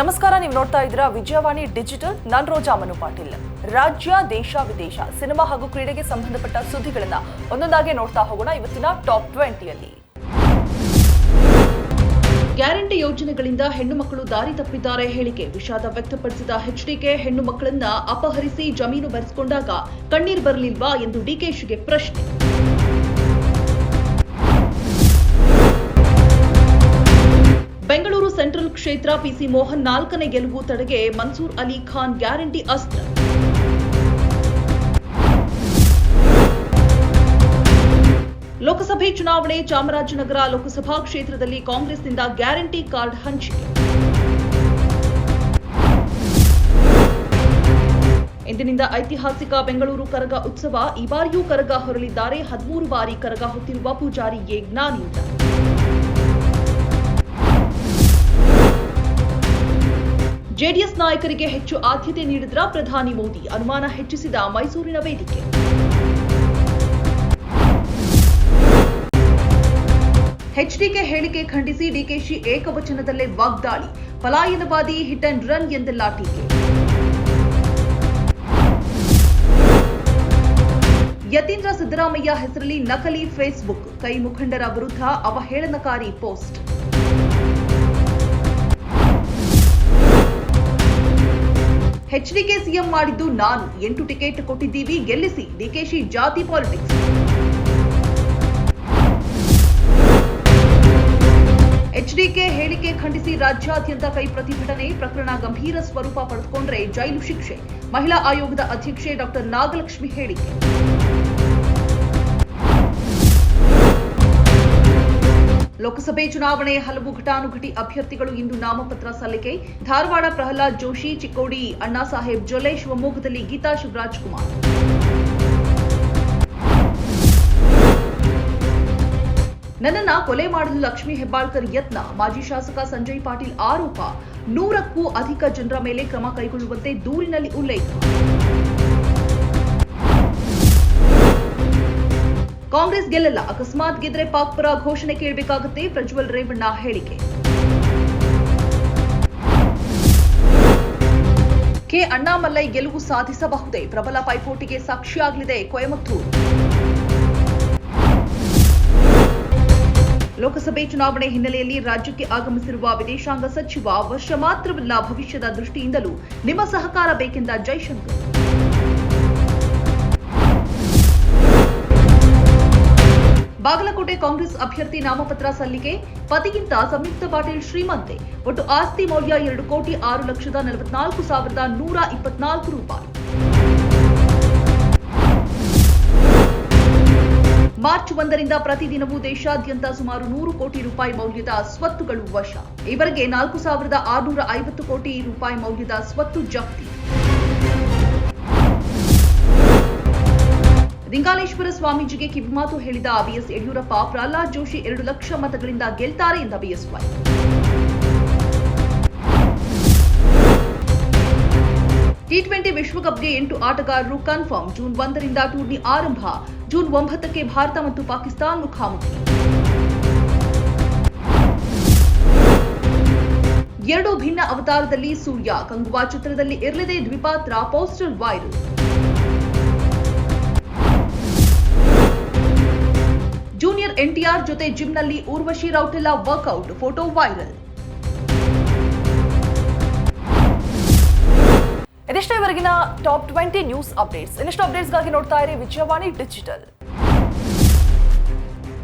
ನಮಸ್ಕಾರ, ನೀವು ನೋಡ್ತಾ ಇದ್ದೀರಾ ವಿಜಯವಾಣಿ ಡಿಜಿಟಲ್. ನಾನ್ ರೋಜಾ ಮನು ಪಾಟೀಲ್. ರಾಜ್ಯ, ದೇಶ, ವಿದೇಶ, ಸಿನಿಮಾ ಹಾಗೂ ಕ್ರೀಡೆಗೆ ಸಂಬಂಧಪಟ್ಟ ಸುದ್ದಿಗಳನ್ನ ಒಂದೊಂದಾಗಿ ನೋಡ್ತಾ ಹೋಗೋಣ ಇವತ್ತಿನ ಟಾಪ್ ಟ್ವೆಂಟಿಯಲ್ಲಿ. ಗ್ಯಾರಂಟಿ ಯೋಜನೆಗಳಿಂದ ಹೆಣ್ಣು ಮಕ್ಕಳು ದಾರಿ ತಪ್ಪಿದ್ದಾರೆ ಹೇಳಿಕೆ. ವಿಷಾದ ವ್ಯಕ್ತಪಡಿಸಿದ ಎಚ್ಡಿಕೆ ಹೆಣ್ಣು ಮಕ್ಕಳನ್ನ ಅಪಹರಿಸಿ ಜಮೀನು ಬರೆಸಿಕೊಂಡಾಗ ಕಣ್ಣೀರು ಬರಲಿಲ್ವಾ ಎಂದು ಡಿಕೆಶಿಗೆ ಪ್ರಶ್ನೆ. ಬೆಂಗಳೂರು ಸೆಂಟ್ರಲ್ ಕ್ಷೇತ್ರ ಪಿಸಿ ಮೋಹನ್ ನಾಲ್ಕನೇ ಗೆಲುವು ತಡೆಗೆ ಮನ್ಸೂರ್ ಅಲಿ ಖಾನ್ ಗ್ಯಾರಂಟಿ ಅಸ್ತ್ರ. ಲೋಕಸಭೆ ಚುನಾವಣೆ ಚಾಮರಾಜನಗರ ಲೋಕಸಭಾ ಕ್ಷೇತ್ರದಲ್ಲಿ ಕಾಂಗ್ರೆಸ್ನಿಂದ ಗ್ಯಾರಂಟಿ ಕಾರ್ಡ್ ಹಂಚಿಕೆ. ಇಂದಿನಿಂದ ಐತಿಹಾಸಿಕ ಬೆಂಗಳೂರು ಕರಗ ಉತ್ಸವ ಈ ಬಾರಿಯೂ ಕರಗ ಹೊರಲಿದ್ದಾರೆ. ಹದಿಮೂರು ಬಾರಿ ಕರಗ ಹೊತ್ತಿರುವ ಪೂಜಾರಿ ಎ ಜ್ಞಾನಿಯುತ ಜೆಡಿಎಸ್ ನಾಯಕರಿಗೆ ಹೆಚ್ಚು ಆದ್ಯತೆ ನೀಡಿದ್ರ ಪ್ರಧಾನಿ ಮೋದಿ. ಅನುಮಾನ ಹೆಚ್ಚಿಸಿದ ಮೈಸೂರಿನ ವೇದಿಕೆ. ಎಚ್ಡಿಕೆ ಹೇಳಿಕೆ ಖಂಡಿಸಿ ಡಿಕೆಶಿ ಏಕವಚನದಲ್ಲೇ ವಾಗ್ದಾಳಿ. ಪಲಾಯನವಾದಿ ಹಿಟ್ ಅಂಡ್ ರನ್ ಎಂದೆಲ್ಲ ಟೀಕೆ. ಯತೀಂದ್ರ ಸಿದ್ದರಾಮಯ್ಯ ಹೆಸರಲ್ಲಿ ನಕಲಿ ಫೇಸ್ಬುಕ್. ಕೈ ಮುಖಂಡರ ವಿರುದ್ಧ ಅವಹೇಳನಕಾರಿ ಪೋಸ್ಟ್. ಎಚ್ಡಿಕೆ ಸಿಎಂ ಮಾಡಿದ್ದು ನಾನು. ಎಂಟು ಟಿಕೆಟ್ ಕೊಟ್ಟಿದ್ದೀವಿ, ಗೆಲ್ಲಿಸಿ. ಡಿಕೆಶಿ ಜಾತಿ ಪಾಲಿಟಿಕ್ಸ್. ಎಚ್ಡಿಕೆ ಹೇಳಿಕೆ ಖಂಡಿಸಿ ರಾಜ್ಯಾದ್ಯಂತ ಕೈ ಪ್ರತಿಭಟನೆ, ಪ್ರಕರಣ ಗಂಭೀರ ಸ್ವರೂಪ ಪಡೆದುಕೊಂಡ್ರೆ ಜೈಲು ಶಿಕ್ಷೆ. ಮಹಿಳಾ ಆಯೋಗದ ಅಧ್ಯಕ್ಷೆ ಡಾಕ್ಟರ್ ನಾಗಲಕ್ಷ್ಮಿ ಹೇಳಿಕೆ. ಲೋಕಸಭೆ ಚುನಾವಣೆ ಹಲವು ಘಟಾನುಘಟಿ ಅಭ್ಯರ್ಥಿಗಳು ಇಂದು ನಾಮಪತ್ರ ಸಲ್ಲಿಕೆ. ಧಾರವಾಡ ಪ್ರಹ್ಲಾದ್ ಜೋಶಿ, ಚಿಕ್ಕೋಡಿ ಅಣ್ಣಾ ಸಾಹೇಬ್ ಜೊಲೆ ಶಿವಮೊಗ್ಗದಲ್ಲಿ ಗೀತಾ ಶಿವರಾಜ್ ಕುಮಾರ್. ನನ್ನನ್ನ ಕೊಲೆ ಮಾಡಲು ಲಕ್ಷ್ಮೀ ಹೆಬ್ಬಾಳ್ಕರ್ ಯತ್ನ. ಮಾಜಿ ಶಾಸಕ ಸಂಜಯ್ ಪಾಟೀಲ್ ಆರೋಪ. ನೂರಕ್ಕೂ ಅಧಿಕ ಜನರ ಮೇಲೆ ಕ್ರಮ ಕೈಗೊಳ್ಳುವಂತೆ ದೂರಿನಲ್ಲಿ ಉಲ್ಲೇಖ. ಕಾಂಗ್ರೆಸ್ ಗೆಲ್ಲಲ್ಲ, ಅಕಸ್ಮಾತ್ ಗೆದ್ರೆ ಪಾಕ್ ಪರ ಘೋಷಣೆ ಕೇಳಬೇಕಾಗುತ್ತೆ, ಪ್ರಜ್ವಲ್ ರೇವಣ್ಣ ಹೇಳಿಕೆ. ಕೆ ಅಣ್ಣಾಮಲೈ ಗೆಲುವು ಸಾಧಿಸಬಹುದೇ? ಪ್ರಬಲ ಪೈಪೋಟಿಗೆ ಸಾಕ್ಷಿಯಾಗಲಿದೆ ಕೊಯಮತ್ತೂರು. ಲೋಕಸಭೆ ಚುನಾವಣೆ ಹಿನ್ನೆಲೆಯಲ್ಲಿ ರಾಜ್ಯಕ್ಕೆ ಆಗಮಿಸಿರುವ ವಿದೇಶಾಂಗ ಸಚಿವ ವರ್ಷ ಮಾತ್ರವಲ್ಲ ಭವಿಷ್ಯದ ದೃಷ್ಟಿಯಿಂದಲೂ ನಿಮ್ಮ ಸಹಕಾರ ಬೇಕೆಂದ ಜೈಶಂಕರ್. ಬಾಗಲಕೋಟೆ ಕಾಂಗ್ರೆಸ್ ಅಭ್ಯರ್ಥಿ ನಾಮಪತ್ರ ಸಲ್ಲಿಕೆ. ಪತಿಗಿಂತ ಸಂಯುಕ್ತ ಪಾಟೀಲ್ ಶ್ರೀಮಂತೆ. ಒಟ್ಟು ಆಸ್ತಿ ಮೌಲ್ಯ ಎರಡು ಕೋಟಿ ಆರು ಲಕ್ಷದ ನಲವತ್ನಾಲ್ಕು ಸಾವಿರದ ನೂರ ಇಪ್ಪತ್ನಾಲ್ಕು ರೂಪಾಯಿ. ಮಾರ್ಚ್ ಒಂದರಿಂದ ಪ್ರತಿದಿನವೂ ದೇಶಾದ್ಯಂತ ಸುಮಾರು ನೂರು ಕೋಟಿ ರೂಪಾಯಿ ಮೌಲ್ಯದ ಸ್ವತ್ತುಗಳು ವಶ. ಈವರೆಗೆ ನಾಲ್ಕು ಸಾವಿರದ ಆರುನೂರ ಐವತ್ತು ಕೋಟಿ ರೂಪಾಯಿ ಮೌಲ್ಯದ ಸ್ವತ್ತು ಜಪ್ತಿ. ಲಿಂಗಾಲೇಶ್ವರ ಸ್ವಾಮೀಜಿಗೆ ಕಿವಿಮಾತು ಹೇಳಿದ ಬಿಎಸ್ ಯಡಿಯೂರಪ್ಪ, ಪ್ರಹ್ಲಾದ್ ಜೋಶಿ ಎರಡು ಲಕ್ಷ ಮತಗಳಿಂದ ಗೆಲ್ತಾರೆ ಎಂದ ಬಿಎಸ್ವೈ. ಟಿ ಟ್ವೆಂಟಿ ವಿಶ್ವಕಪ್ಗೆ ಎಂಟು ಆಟಗಾರರು ಕನ್ಫರ್ಮ್. ಜೂನ್ ಒಂದರಿಂದ ಟೂರ್ನಿ ಆರಂಭ. ಜೂನ್ ಒಂಬತ್ತಕ್ಕೆ ಭಾರತ ಮತ್ತು ಪಾಕಿಸ್ತಾನ ಮುಖಾಮುಖಿ. ಎರಡು ಭಿನ್ನ ಅವತಾರದಲ್ಲಿ ಸೂರ್ಯ. ಕಂಗುವಾ ಚಿತ್ರದಲ್ಲಿ ಇರಲಿದೆ ದ್ವಿಪಾತ್ರ ಪೋಸ್ಟರ್ ವೈರಲ್. ಜೂನಿಯರ್ ಎನ್ಟಿಆರ್ ಜೊತೆ ಜಿಮ್ನಲ್ಲಿ Urvashi Rautela workout, photo viral. ಇದಿಷ್ಟೇವರೆಗಿನ top twenty news updates, ಇನ್ನಷ್ಟು ಅಪ್ಡೇಟ್ಸ್ಗಾಗಿ ನೋಡ್ತಾ ಇರಿ ವಿಜಯವಾಣಿ ಡಿಜಿಟಲ್.